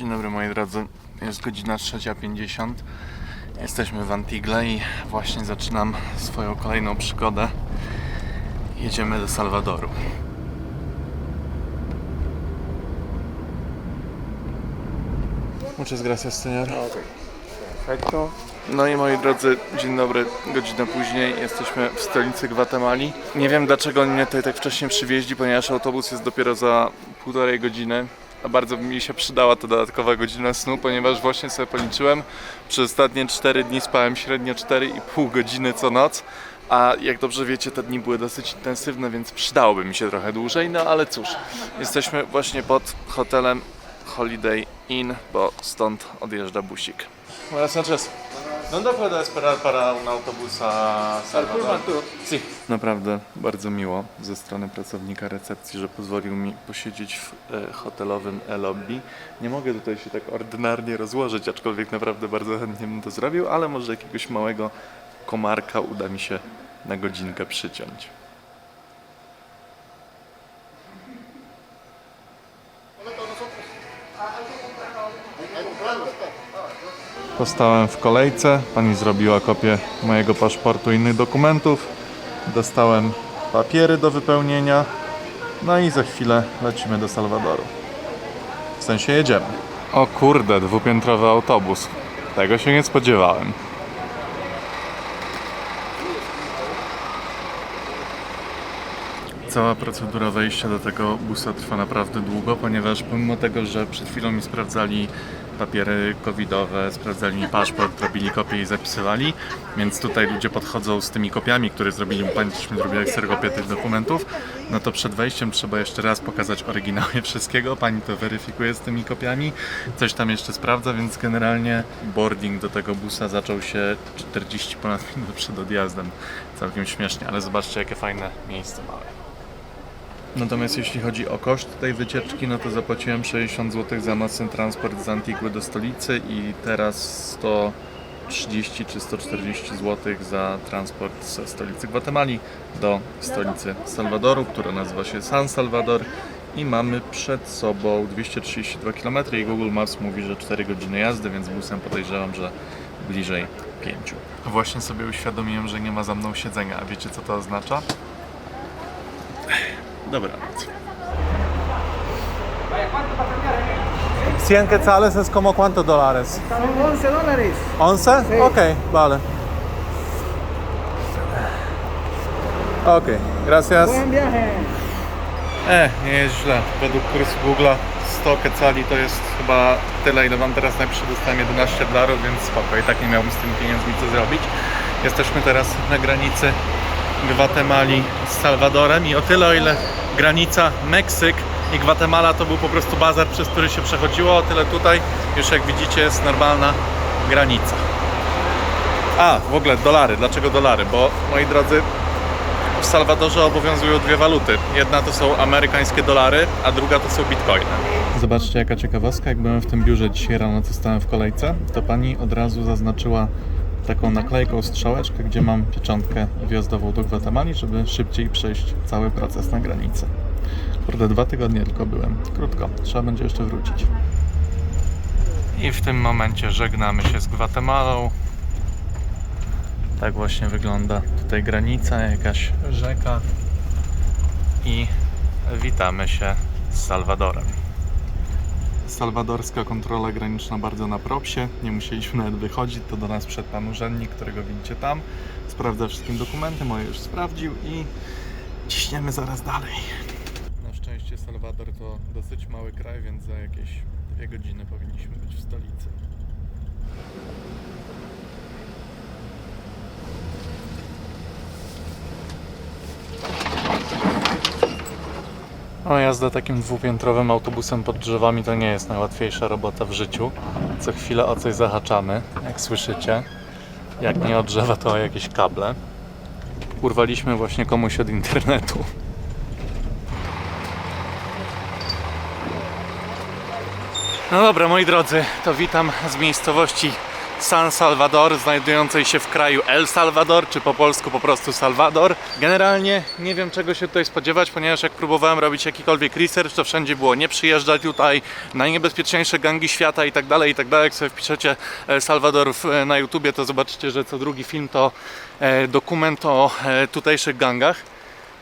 Dzień dobry moi drodzy, jest godzina 3.50 Jesteśmy w Antigle i właśnie zaczynam swoją kolejną przygodę Jedziemy do Salwadoru Muchas gracias, señor. Perfecto. No i moi drodzy, dzień dobry, godzinę później jesteśmy w stolicy Gwatemali. Nie wiem dlaczego oni mnie tutaj tak wcześnie przywieźli, ponieważ autobus jest dopiero za półtorej godziny. Bardzo mi się przydała ta dodatkowa godzina snu, ponieważ właśnie sobie policzyłem, przez ostatnie 4 dni spałem średnio 4,5 godziny co noc. A jak dobrze wiecie, te dni były dosyć intensywne, więc przydałoby mi się trochę dłużej, no ale cóż, jesteśmy właśnie pod hotelem Holiday Inn, bo stąd odjeżdża busik. Buenas noches. ¿Dónde puedo esperar para un autobús a Salvador? Sí. Naprawdę bardzo miło ze strony pracownika recepcji, że pozwolił mi posiedzieć w e, hotelowym e-lobby. Nie mogę tutaj się tak ordynarnie rozłożyć, aczkolwiek naprawdę bardzo chętnie bym to zrobił, ale może jakiegoś małego komarka uda mi się na godzinkę przyciąć. Postałem w kolejce, pani zrobiła kopię mojego paszportu i innych dokumentów. Dostałem papiery do wypełnienia. No i za chwilę lecimy do Salwadoru. W sensie jedziemy. O kurde, dwupiętrowy autobus. Tego się nie spodziewałem. Cała procedura wejścia do tego busa trwa naprawdę długo, ponieważ pomimo tego, że przed chwilą mi sprawdzali papiery covidowe, sprawdzali mi paszport, robili kopie i zapisywali, więc tutaj ludzie podchodzą z tymi kopiami, które zrobili, też mi zrobiła kserokopię tych dokumentów, no to przed wejściem trzeba jeszcze raz pokazać oryginały wszystkiego, pani to weryfikuje z tymi kopiami, coś tam jeszcze sprawdza, więc generalnie boarding do tego busa zaczął się 40 ponad minut przed odjazdem. Całkiem śmiesznie, ale zobaczcie jakie fajne miejsce małe. Natomiast jeśli chodzi o koszt tej wycieczki, no to zapłaciłem 60 zł za nocny transport z Antigły do stolicy i teraz 130 czy 140 zł za transport ze stolicy Gwatemali do stolicy Salwadoru, która nazywa się San Salvador i mamy przed sobą 232 km i Google Maps mówi, że 4 godziny jazdy, więc busem podejrzewam, że bliżej 5. Właśnie sobie uświadomiłem, że nie ma za mną siedzenia, a wiecie co to oznacza? Dobra. 100 quetzales es como cuántos dólares? Son 11 dólares. 11? Sí. Ok, vale. Ok, gracias. Buen viaje. E, nie jest źle. Według kursu Google'a 100 kecali to jest chyba tyle, ile mam teraz najpierw dostałem 11 dolarów, więc spoko. I tak nie miałbym z tymi pieniędzmi co zrobić. Jesteśmy teraz na granicy Gwatemali z Salwadorem i o tyle, o ile granica Meksyk i Gwatemala to był po prostu bazar, przez który się przechodziło, o tyle tutaj już jak widzicie jest normalna granica. A, w ogóle dolary. Dlaczego dolary? Bo moi drodzy, w Salwadorze obowiązują dwie waluty. Jedna to są amerykańskie dolary, a druga to są bitcoiny. Zobaczcie jaka ciekawostka, jak byłem w tym biurze dzisiaj rano, co stałem w kolejce, to pani od razu zaznaczyła taką naklejką strzałeczkę, gdzie mam pieczątkę wjazdową do Gwatemali, żeby szybciej przejść cały proces na granicę. Kurde, dwa tygodnie tylko byłem. Krótko, trzeba będzie jeszcze wrócić. I w tym momencie żegnamy się z Gwatemalą. Tak właśnie wygląda tutaj granica, jakaś rzeka i witamy się z Salwadorem. Salwadorska kontrola graniczna bardzo na propsie, nie musieliśmy nawet wychodzić, to do nas przed pan urzędnik, którego widzicie tam, sprawdza wszystkim dokumenty, moje już sprawdził i ciśniemy zaraz dalej. Na szczęście Salwador to dosyć mały kraj, więc za jakieś dwie godziny powinniśmy być w stolicy. O, jazda takim dwupiętrowym autobusem pod drzewami to nie jest najłatwiejsza robota w życiu. Co chwilę o coś zahaczamy, jak słyszycie. Jak nie o drzewa, to o jakieś kable. Urwaliśmy właśnie komuś od internetu. No dobra, moi drodzy, to witam z miejscowości San Salvador, znajdującej się w kraju El Salvador, czy po polsku po prostu Salvador. Generalnie nie wiem czego się tutaj spodziewać, ponieważ jak próbowałem robić jakikolwiek research, to wszędzie było nie przyjeżdżać tutaj, najniebezpieczniejsze gangi świata i tak dalej, i tak dalej. Jak sobie wpiszecie El Salvador w, na YouTubie, to zobaczycie, że co drugi film to e, dokument o e, tutejszych gangach.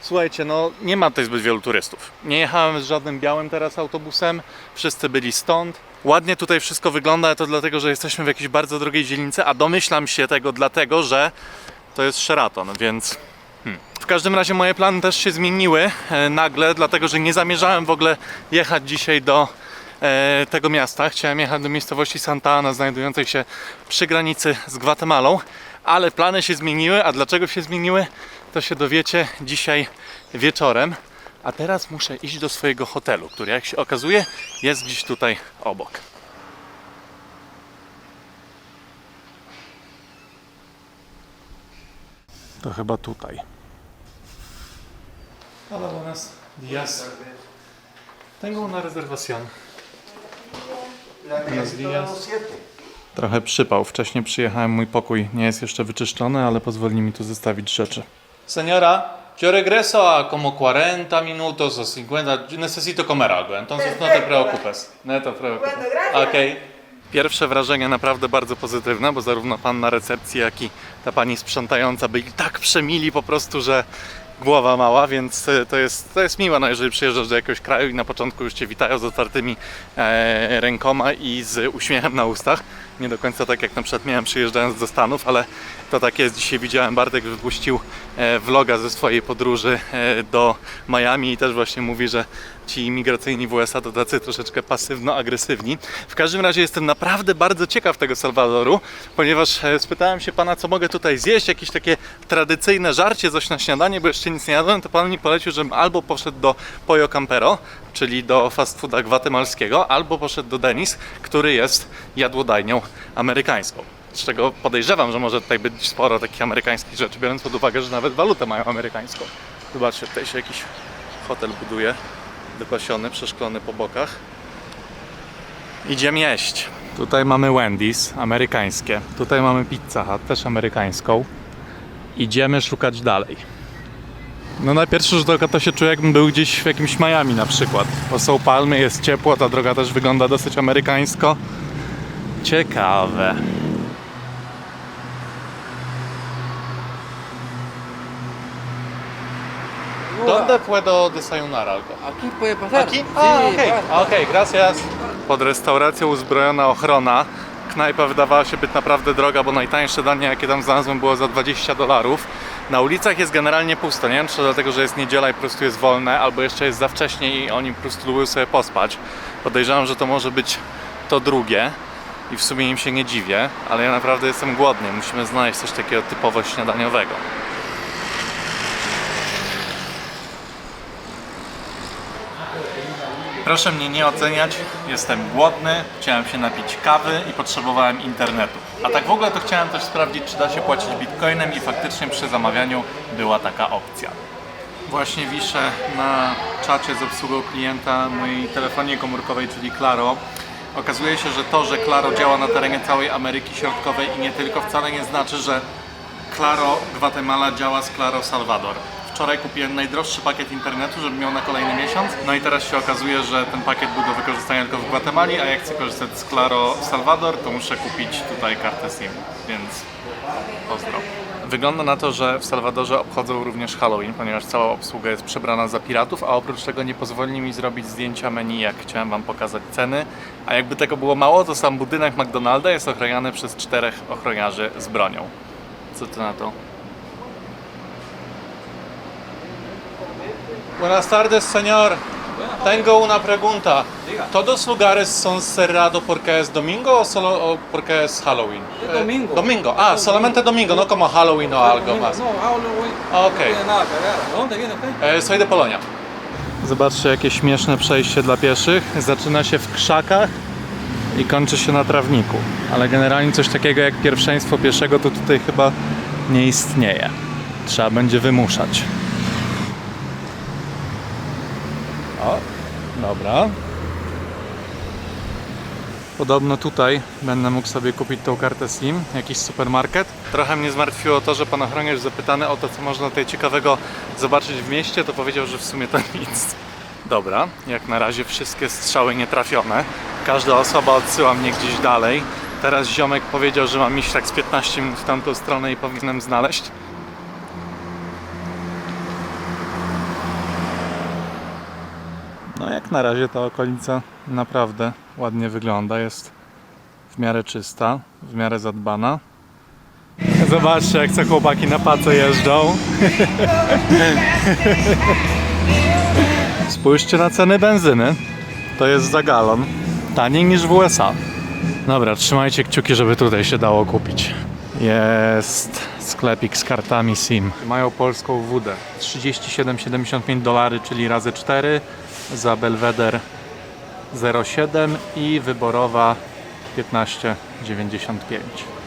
Słuchajcie, no nie ma tutaj zbyt wielu turystów. Nie jechałem z żadnym białym teraz autobusem, wszyscy byli stąd. Ładnie tutaj wszystko wygląda, ale to dlatego, że jesteśmy w jakiejś bardzo drogiej dzielnicy, a domyślam się tego dlatego, że to jest Sheraton, więc hmm. w każdym razie moje plany też się zmieniły e, nagle, dlatego że nie zamierzałem w ogóle jechać dzisiaj do e, tego miasta. Chciałem jechać do miejscowości Santa Ana, znajdującej się przy granicy z Gwatemalą, ale plany się zmieniły, a dlaczego się zmieniły, to się dowiecie dzisiaj wieczorem. A teraz muszę iść do swojego hotelu, który jak się okazuje jest gdzieś tutaj obok. To chyba tutaj. Hola, buenas días. Tengo una reservación. Buenos días. Trochę przypał. Wcześniej przyjechałem, mój pokój nie jest jeszcze wyczyszczony, ale pozwoli mi tu zostawić rzeczy. Señora, yo regreso a como 40 minutos o 50. Necesito comer algo, entonces no te preocupes. No te preocupes. Okej. Pierwsze wrażenie naprawdę bardzo pozytywne, bo zarówno pan na recepcji, jak i ta pani sprzątająca byli tak przemili po prostu, że głowa mała, więc e, to jest, to jest miłe, no jeżeli przyjeżdżasz do jakiegoś kraju i na początku już Cię witają z otwartymi e, rękoma i z uśmiechem na ustach. Nie do końca tak jak na przykład miałem przyjeżdżając do Stanów, ale to tak jest. Dzisiaj widziałem Bartek wypuścił e, vloga ze swojej podróży e, do Miami i też właśnie mówi, że ci imigracyjni w USA to tacy troszeczkę pasywno-agresywni. W każdym razie jestem naprawdę bardzo ciekaw tego Salwadoru, ponieważ e, spytałem się pana, co mogę tutaj zjeść, jakieś takie tradycyjne żarcie, coś na śniadanie, bo jeszcze nic nie jadłem, to pan mi polecił, żebym albo poszedł do Pollo Campero, czyli do fast fooda gwatemalskiego, albo poszedł do Denis, który jest jadłodajnią amerykańską. Z czego podejrzewam, że może tutaj być sporo takich amerykańskich rzeczy, biorąc pod uwagę, że nawet walutę mają amerykańską. Zobaczcie, tutaj się jakiś hotel buduje, dopasiony, przeszklony po bokach. Idziemy jeść. Tutaj mamy Wendy's, amerykańskie. Tutaj mamy Pizza Hut, też amerykańską. Idziemy szukać dalej. No na pierwszy rzut oka to się czuję jakbym był gdzieś w jakimś Miami na przykład. Bo są palmy, jest ciepło, ta droga też wygląda dosyć amerykańsko. Ciekawe. ¿Dónde puedo desayunar algo? Aquí puede pasar. Aquí? Sí, Ah, okej, pasa. okej, gracias. Pod restauracją uzbrojona ochrona. Knajpa wydawała się być naprawdę droga, bo najtańsze danie, jakie tam znalazłem, było za 20 dolarów. Na ulicach jest generalnie pusto, nie wiem czy to dlatego, że jest niedziela i po prostu jest wolne, albo jeszcze jest za wcześnie i oni po prostu lubią sobie pospać. Podejrzewam, że to może być to drugie i w sumie im się nie dziwię, ale ja naprawdę jestem głodny. Musimy znaleźć coś takiego typowo śniadaniowego. Proszę mnie nie oceniać, jestem głodny, chciałem się napić kawy i potrzebowałem internetu. A tak w ogóle to chciałem też sprawdzić, czy da się płacić bitcoinem i faktycznie przy zamawianiu była taka opcja. Właśnie wiszę na czacie z obsługą klienta mojej telefonii komórkowej, czyli Claro. Okazuje się, że to, że Claro działa na terenie całej Ameryki Środkowej i nie tylko, wcale nie znaczy, że Claro Guatemala działa z Claro Salvador. Wczoraj kupiłem najdroższy pakiet internetu, żeby miał na kolejny miesiąc. No i teraz się okazuje, że ten pakiet był do wykorzystania tylko w Gwatemali, a jak chcę korzystać z Claro Salvador, to muszę kupić tutaj kartę SIM, więc pozdro. Wygląda na to, że w Salwadorze obchodzą również Halloween, ponieważ cała obsługa jest przebrana za piratów, a oprócz tego nie pozwolili mi zrobić zdjęcia menu, jak chciałem Wam pokazać ceny. A jakby tego było mało, to sam budynek McDonalda jest ochroniany przez czterech ochroniarzy z bronią. Co ty na to? Buenas tardes, señor. Tengo una pregunta. ¿Todos lugares son cerrados porque es domingo o solo o porque es Halloween? Es domingo. Eh, domingo. Ah, solamente domingo, no como Halloween o algo más. No, Halloween. No tiene nada que ver. ¿De dónde viene usted? E, soy de Polonia. Zobaczcie, jakie śmieszne przejście dla pieszych. Zaczyna się w krzakach i kończy się na trawniku. Ale generalnie coś takiego jak pierwszeństwo pieszego to tutaj chyba nie istnieje. Trzeba będzie wymuszać. Dobra. Podobno tutaj będę mógł sobie kupić tą kartę SIM, jakiś supermarket. Trochę mnie zmartwiło to, że pan ochroniarz zapytany o to, co można tutaj ciekawego zobaczyć w mieście, to powiedział, że w sumie to nic. Dobra, jak na razie wszystkie strzały nie trafione. Każda osoba odsyła mnie gdzieś dalej. Teraz ziomek powiedział, że mam iść tak z 15 minut w tamtą stronę i powinienem znaleźć. No jak na razie ta okolica naprawdę ładnie wygląda. Jest w miarę czysta, w miarę zadbana. Zobaczcie jak te chłopaki na pace jeżdżą. Spójrzcie na ceny benzyny. To jest za galon. Taniej niż w USA. Dobra, trzymajcie kciuki, żeby tutaj się dało kupić. Jest sklepik z kartami SIM. Mają polską wódę. 37,75 dolary, czyli razy 4 za Belweder 0,7 i wyborowa 15,95.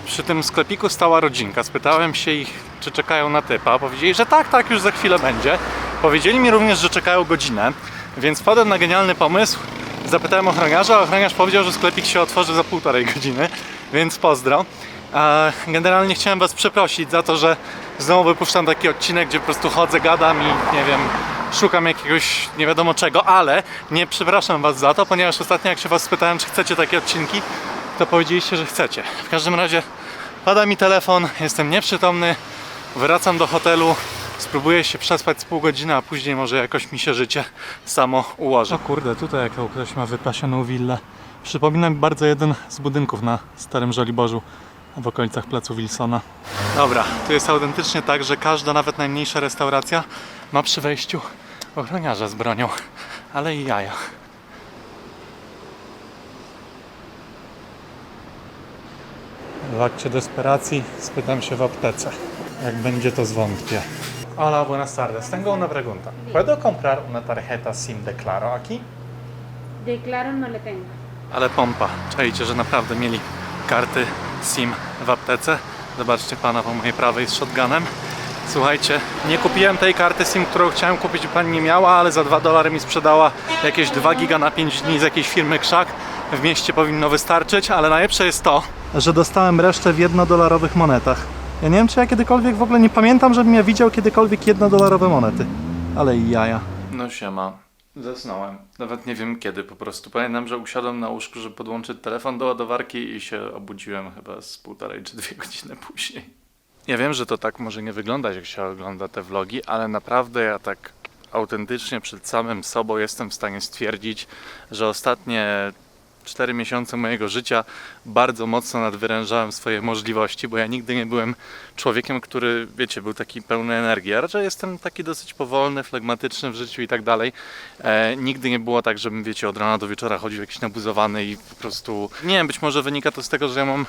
Przy tym sklepiku stała rodzinka. Spytałem się ich, czy czekają na typa. Powiedzieli, że tak, tak, już za chwilę będzie. Powiedzieli mi również, że czekają godzinę, więc wpadłem na genialny pomysł. Zapytałem ochroniarza, a ochroniarz powiedział, że sklepik się otworzy za półtorej godziny, więc pozdro. Generalnie chciałem Was przeprosić za to, że znowu wypuszczam taki odcinek, gdzie po prostu chodzę, gadam i nie wiem, szukam jakiegoś nie wiadomo czego, ale nie przepraszam Was za to, ponieważ ostatnio jak się Was spytałem, czy chcecie takie odcinki, to powiedzieliście, że chcecie. W każdym razie pada mi telefon, jestem nieprzytomny, wracam do hotelu, spróbuję się przespać z pół godziny, a później może jakoś mi się życie samo ułoży. O kurde, tutaj jak ktoś ma wypasioną willę. Przypomina mi bardzo jeden z budynków na Starym Żoliborzu w okolicach placu Wilsona. Dobra, tu jest autentycznie tak, że każda, nawet najmniejsza restauracja ma przy wejściu ochroniarza z bronią, ale i jaja. W akcie desperacji spytam się w aptece. Jak będzie, to zwątpię. Hola, buenas tardes. Tengo una pregunta. ¿Puedo comprar una tarjeta SIM de Claro aquí? De claro no le tengo. Ale pompa. Czajcie, że naprawdę mieli karty SIM w aptece. Zobaczcie pana po mojej prawej z shotgunem. Słuchajcie, nie kupiłem tej karty SIM, którą chciałem kupić, pani nie miała, ale za 2 dolary mi sprzedała jakieś 2 giga na 5 dni z jakiejś firmy Krzak. W mieście powinno wystarczyć, ale najlepsze jest to, że dostałem resztę w jednodolarowych monetach. Ja nie wiem, czy ja kiedykolwiek w ogóle nie pamiętam, żebym ja widział kiedykolwiek jednodolarowe monety. Ale jaja. No siema. Zasnąłem. Nawet nie wiem kiedy po prostu. Pamiętam, że usiadłem na łóżku, żeby podłączyć telefon do ładowarki i się obudziłem chyba z półtorej czy dwie godziny później. Ja wiem, że to tak może nie wyglądać, jak się ogląda te vlogi, ale naprawdę ja tak autentycznie przed samym sobą jestem w stanie stwierdzić, że ostatnie 4 miesiące mojego życia bardzo mocno nadwyrężałem swoje możliwości, bo ja nigdy nie byłem człowiekiem, który, wiecie, był taki pełny energii. Ja raczej jestem taki dosyć powolny, flegmatyczny w życiu i tak dalej. E, nigdy nie było tak, żebym, wiecie, od rana do wieczora chodził jakiś nabuzowany i po prostu... Nie wiem, być może wynika to z tego, że ja mam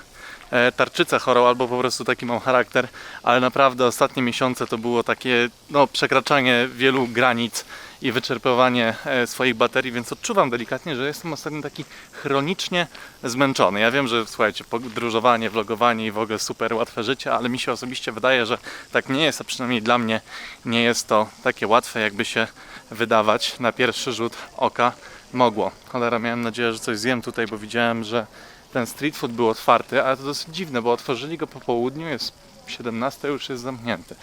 tarczycę chorą albo po prostu taki mam charakter, ale naprawdę ostatnie miesiące to było takie no, przekraczanie wielu granic i wyczerpywanie e, swoich baterii, więc odczuwam delikatnie, że jestem ostatnio taki chronicznie zmęczony. Ja wiem, że słuchajcie, podróżowanie, vlogowanie i w ogóle super łatwe życie, ale mi się osobiście wydaje, że tak nie jest, a przynajmniej dla mnie nie jest to takie łatwe, jakby się wydawać na pierwszy rzut oka mogło. Cholera, miałem nadzieję, że coś zjem tutaj, bo widziałem, że ten street food był otwarty, ale to dosyć dziwne, bo otworzyli go po południu, jest 17, już jest zamknięty.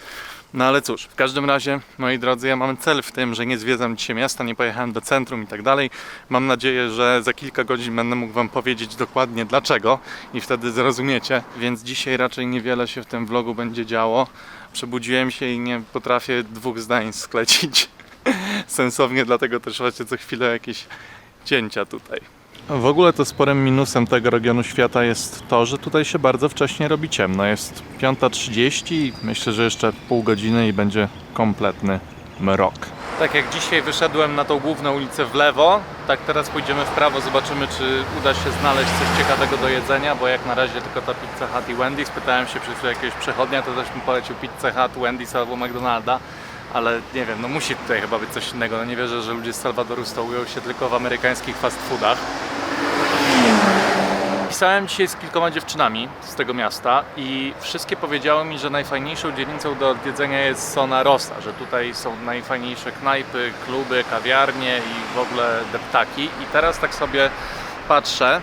No ale cóż, w każdym razie, moi drodzy, ja mam cel w tym, że nie zwiedzam dzisiaj miasta, nie pojechałem do centrum i tak dalej. Mam nadzieję, że za kilka godzin będę mógł Wam powiedzieć dokładnie dlaczego i wtedy zrozumiecie. Więc dzisiaj raczej niewiele się w tym vlogu będzie działo. Przebudziłem się i nie potrafię dwóch zdań sklecić sensownie, dlatego też macie co chwilę jakieś cięcia tutaj. W ogóle to sporym minusem tego regionu świata jest to, że tutaj się bardzo wcześnie robi ciemno. Jest 5.30 i myślę, że jeszcze pół godziny i będzie kompletny mrok. Tak jak dzisiaj wyszedłem na tą główną ulicę w lewo, tak teraz pójdziemy w prawo, zobaczymy czy uda się znaleźć coś ciekawego do jedzenia, bo jak na razie tylko ta Pizza Hut i Wendy's. Pytałem się przed jakiegoś przechodnia, to też bym polecił Pizza Hut, Wendy's albo McDonalda. Ale nie wiem, no musi tutaj chyba być coś innego. No nie wierzę, że ludzie z Salwadoru stołują się tylko w amerykańskich fast foodach. Pisałem dzisiaj z kilkoma dziewczynami z tego miasta i wszystkie powiedziały mi, że najfajniejszą dzielnicą do odwiedzenia jest Sona Rosa, że tutaj są najfajniejsze knajpy, kluby, kawiarnie i w ogóle deptaki. I teraz tak sobie patrzę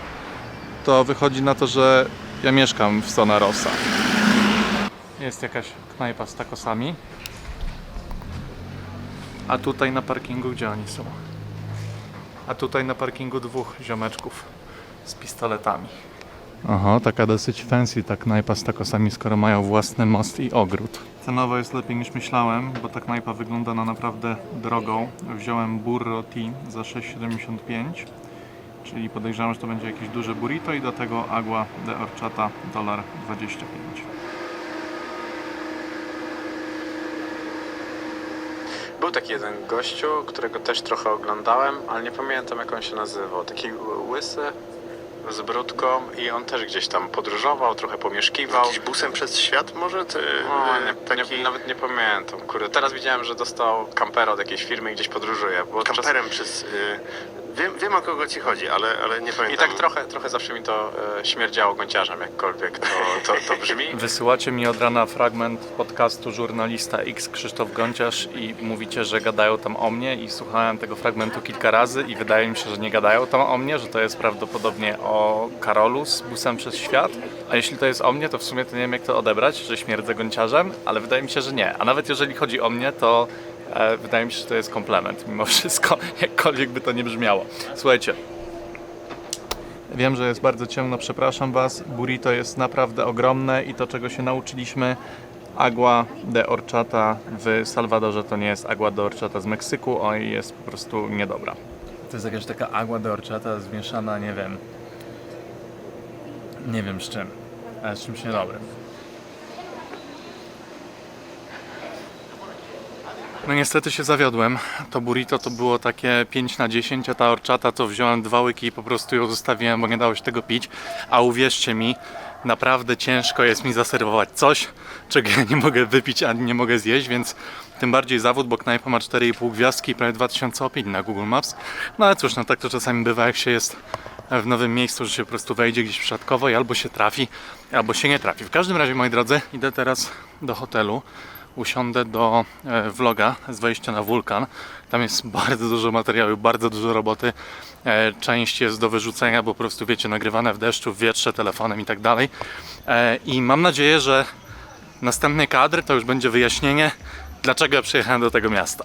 to wychodzi na to, że ja mieszkam w Zona Rossa. Jest jakaś knajpa z takosami. A tutaj na parkingu gdzie oni są? A tutaj na parkingu dwóch ziomeczków z pistoletami. Aha, taka dosyć fancy ta knajpa z takosami, skoro mają własny most i ogród. Cenowo jest lepiej niż myślałem, bo ta knajpa wygląda na naprawdę drogą. Wziąłem burro tea za 6,75, czyli podejrzewam, że to będzie jakieś duże burrito i do tego agua de horchata dolar 25. Był taki jeden gościu, którego też trochę oglądałem, ale nie pamiętam jak on się nazywał. Taki łysy z brudką i on też gdzieś tam podróżował, trochę pomieszkiwał. Jakiś busem przez świat może? Ty, O, nie, taki nie, nawet nie pamiętam. Kurde, teraz widziałem, że dostał kampera od jakiejś firmy i gdzieś podróżuje. Kamperem przez... Y, wiem, wiem o kogo ci chodzi, ale, ale nie I pamiętam. tak trochę, trochę zawsze mi to e, śmierdziało gąciarzem, jakkolwiek to, to, to brzmi. Wysyłacie mi od rana fragment podcastu żurnalista X Krzysztof Gąciarz i mówicie, że gadają tam o mnie i słuchałem tego fragmentu kilka razy i wydaje mi się, że nie gadają tam o mnie, że to jest prawdopodobnie o Karolu z busem przez świat. A jeśli to jest o mnie, to w sumie to nie wiem jak to odebrać, że śmierdzę gąciarzem, ale wydaje mi się, że nie. A nawet jeżeli chodzi o mnie, to wydaje mi się, że to jest komplement mimo wszystko, jakkolwiek by to nie brzmiało. Słuchajcie, Wiem, że jest bardzo ciemno, przepraszam Was. Burrito jest naprawdę ogromne i to, czego się nauczyliśmy, agua de horchata w Salwadorze to nie jest agua de horchata z Meksyku, oj jest po prostu niedobra. To jest jakaś taka agua de horchata zmieszana, nie wiem, nie wiem z czym, ale z czymś niedobrym. No niestety się zawiodłem. To burrito to było takie 5 na 10, a ta orczata to wziąłem dwa łyki i po prostu ją zostawiłem, bo nie dało się tego pić. A uwierzcie mi, naprawdę ciężko jest mi zaserwować coś, czego ja nie mogę wypić ani nie mogę zjeść, więc tym bardziej zawód, bo knajpa ma 4,5 gwiazdki i prawie 2000 opinii na Google Maps. No ale cóż, no tak to czasami bywa, jak się jest w nowym miejscu, że się po prostu wejdzie gdzieś przypadkowo i albo się trafi, albo się nie trafi. W każdym razie, moi drodzy, idę teraz do hotelu usiądę do e, vloga z wejścia na wulkan. Tam jest bardzo dużo materiału, bardzo dużo roboty. E, Część jest do wyrzucenia, bo po prostu wiecie, nagrywane w deszczu, w wietrze, telefonem i tak dalej. E, I mam nadzieję, że następny kadr to już będzie wyjaśnienie, dlaczego ja przyjechałem do tego miasta.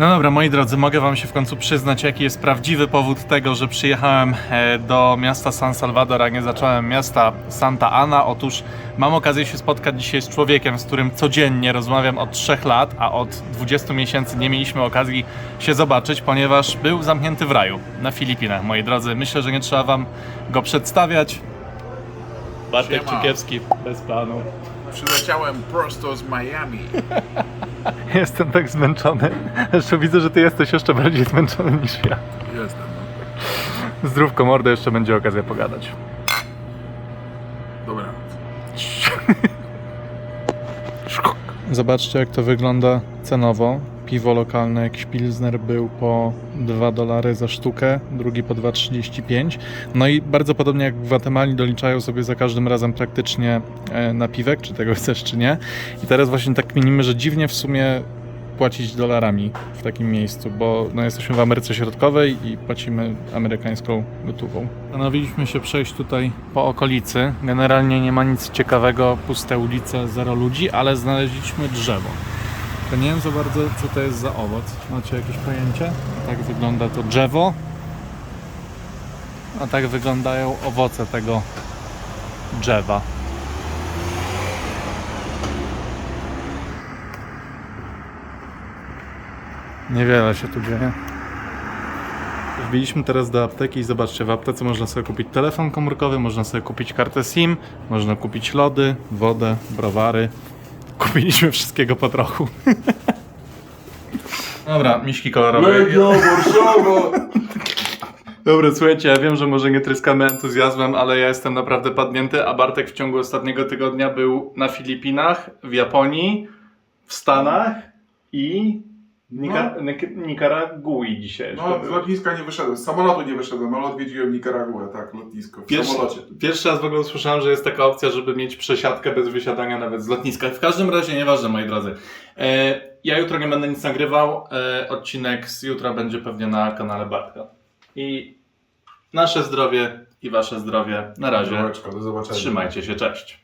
No dobra, moi drodzy, mogę Wam się w końcu przyznać, jaki jest prawdziwy powód tego, że przyjechałem e, do miasta San Salvador, a nie zacząłem miasta Santa Ana. Otóż mam okazję się spotkać dzisiaj z człowiekiem, z którym codziennie rozmawiam od 3 lat, a od 20 miesięcy nie mieliśmy okazji się zobaczyć, ponieważ był zamknięty w raju na Filipinach, moi drodzy. Myślę, że nie trzeba Wam go przedstawiać. Bartek Siema. Czukiewski, bez planu. Przyleciałem prosto z Miami. Jestem tak zmęczony. Jeszcze widzę, że ty jesteś jeszcze bardziej zmęczony niż ja. Jestem. Zdrówko mordo, jeszcze będzie okazja pogadać. Dobra. Zobaczcie jak to wygląda cenowo. Piwo lokalne, jakiś pilsner był po 2 dolary za sztukę, drugi po 2,35. No i bardzo podobnie jak w Gwatemali doliczają sobie za każdym razem praktycznie e, napiwek, czy tego chcesz, czy nie. I teraz właśnie tak minimy, że dziwnie w sumie płacić dolarami w takim miejscu, bo no, jesteśmy w Ameryce Środkowej i płacimy amerykańską gotówką. Postanowiliśmy się przejść tutaj po okolicy. Generalnie nie ma nic ciekawego, puste ulice, zero ludzi, ale znaleźliśmy drzewo. To nie wiem za bardzo, co to jest za owoc. Macie jakieś pojęcie? Tak wygląda to drzewo. A tak wyglądają owoce tego drzewa. Niewiele się tu dzieje. Wbiliśmy teraz do apteki i zobaczcie, w aptece można sobie kupić telefon komórkowy, można sobie kupić kartę SIM, można kupić lody, wodę, browary. Kupiliśmy wszystkiego po trochu. Dobra, miśki kolorowe. Dobra, słuchajcie, ja wiem, że może nie tryskamy entuzjazmem, ale ja jestem naprawdę padnięty, a Bartek w ciągu ostatniego tygodnia był na Filipinach, w Japonii, w Stanach i Nika- Nik- Nikaragui dzisiaj. jeszcze No, z lotniska nie wyszedłem, z samolotu nie wyszedłem, ale odwiedziłem Nikaraguę, tak, lotnisko, w Pierwszy, samolocie. pierwszy raz w ogóle usłyszałem, że jest taka opcja, żeby mieć przesiadkę bez wysiadania nawet z lotniska. W każdym razie, nieważne, moi drodzy. E, ja jutro nie będę nic nagrywał. E, odcinek z jutra będzie pewnie na kanale Bartka. I nasze zdrowie i wasze zdrowie. Na razie. Do zobaczenia. Trzymajcie się, cześć.